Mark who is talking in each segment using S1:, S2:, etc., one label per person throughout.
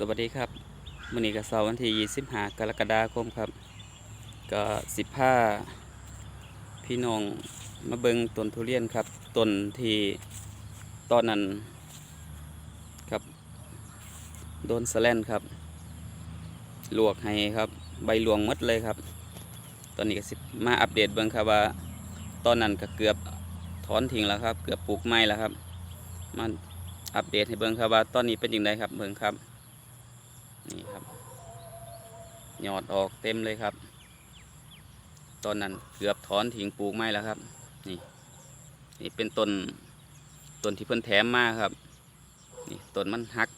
S1: สวัสดีครับมื้อนี้ก็เสาร์วันที่ 25 กรกฎาคมครับ ก็สิบห้าพี่น้องมาเบิงต้นทุเรียนครับต้นที่ตอนนั้นครับ โดนสแลนครับ ลวกให้ครับ ใบหลวงหมดเลยครับ ตอนนี้ก็สิมาอัปเดตเบิงครับว่า ตอนนั้นก็เกือบถอนทิ้งแล้วครับ เกือบปลูกไม้แล้วครับ มาอัปเดตให้เบิงครับว่าตอนนี้เป็นยังไงครับเบิงครับ นี่ครับยอดออกเต็มเลยครับตอนนั้นเกือบถอนทิ้งปลูกไม้แล้วครับ นี่นี่เป็นต้นต้นที่เพิ่นแถมมาครับ นี่ต้นมันหัก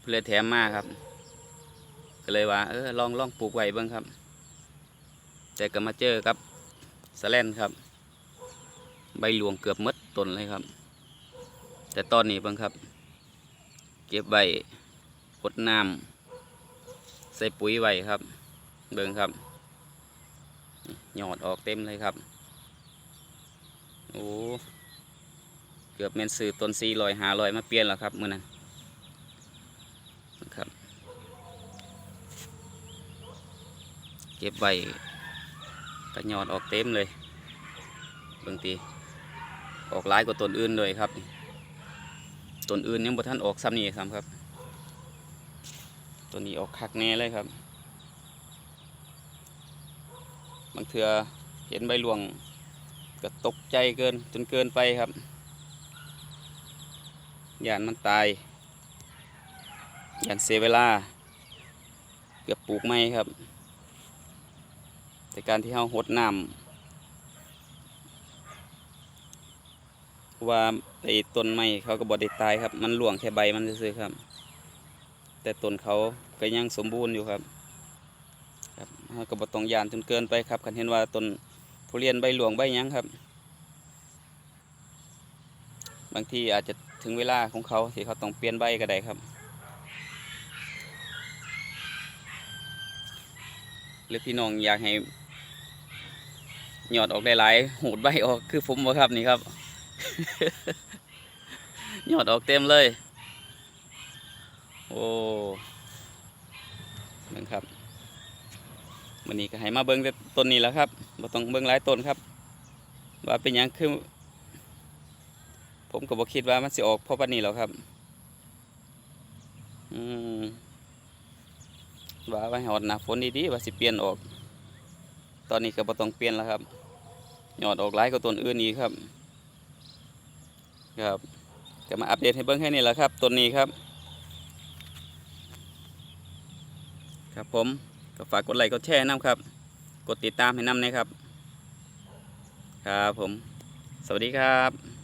S1: เพื่อแถมมาครับ ก็เลยว่าเออลองลองปลูกไว้บิ่งครับ แต่ก็มาเจอครับสแลนครับ ใบหลวงเกือบมดต้นเลยครับ แต่ตอนนี้บิ่งครับ เก็บใบพดน้ำ ใส่ปุ๋ยไว้ครับ เบิ่งครับนี่ยอดออกเต็มเลยครับ โอ้ เกือบเมนซื้อต้นสี่ลอยหาลอยมาเปลี่ยนแล้วครับ มื่อนั้นนะครับ เก็บใบกระยอดออกเต็มเลย เบิ่งตีออกหลายกว่าต้นอื่นเลยครับต้นอื่นยังบ่ทันออกซ้ำนี่ซ้ำครับ ตัวนี้ออกคักแน่เลยครับ บางเถื่อเห็นใบหลวงก็ตกใจเกินจนเกินไปครับยานมันตายยานเสียเวลา เกือบปลูกไม่ครับ แต่การที่เฮาหดน้ำว่าไอ้ต้นไม้เขาก็บดได้ตายครับ มันหลวงแค่ใบมันซื่อครับ แต่ต้นเขาก็ยังสมบูรณ์อยู่ครับครับเราก็บ่ต้องยานจนเกินไปครับคันเห็นว่าต้นทุเรียนใบหลวงใบยังครับ บางทีอาจจะถึงเวลาของเขาที่เขาต้องเปลี่ยนใบก็ได้ครับ หรือพี่น้องอยากให้ยอดออกได้หลายๆหูดใบออกคือผมบ่ครับนี่ครับยอดออกเต็มเลย โอ้เบิ่งครับวันนี้ก็ให้มาเบิ่งต้นนี้แล้วครับบ่ต้องเบิ่งหลายต้นครับ ว่าเป็นยังคือ ผมก็บ่คิดว่ามันสิออกเพราะปานนี้หรอกครับ อืมว่าไว้หอดหนาฝนดีๆว่าสิเปลี่ยนออก ตอนนี้ก็บ่ต้องเปลี่ยนแล้วครับหยอดออกหลายกว่าต้นอื่นอีกครับ ครับก็มาอัปเดตให้เบิ่งให้นี่แหละครับต้นนี้ครับ ครับผมก็ฝากกดไลค์กดแชร์น้ำครับ กดติดตามให้น้ำนะครับ ครับผม สวัสดีครับ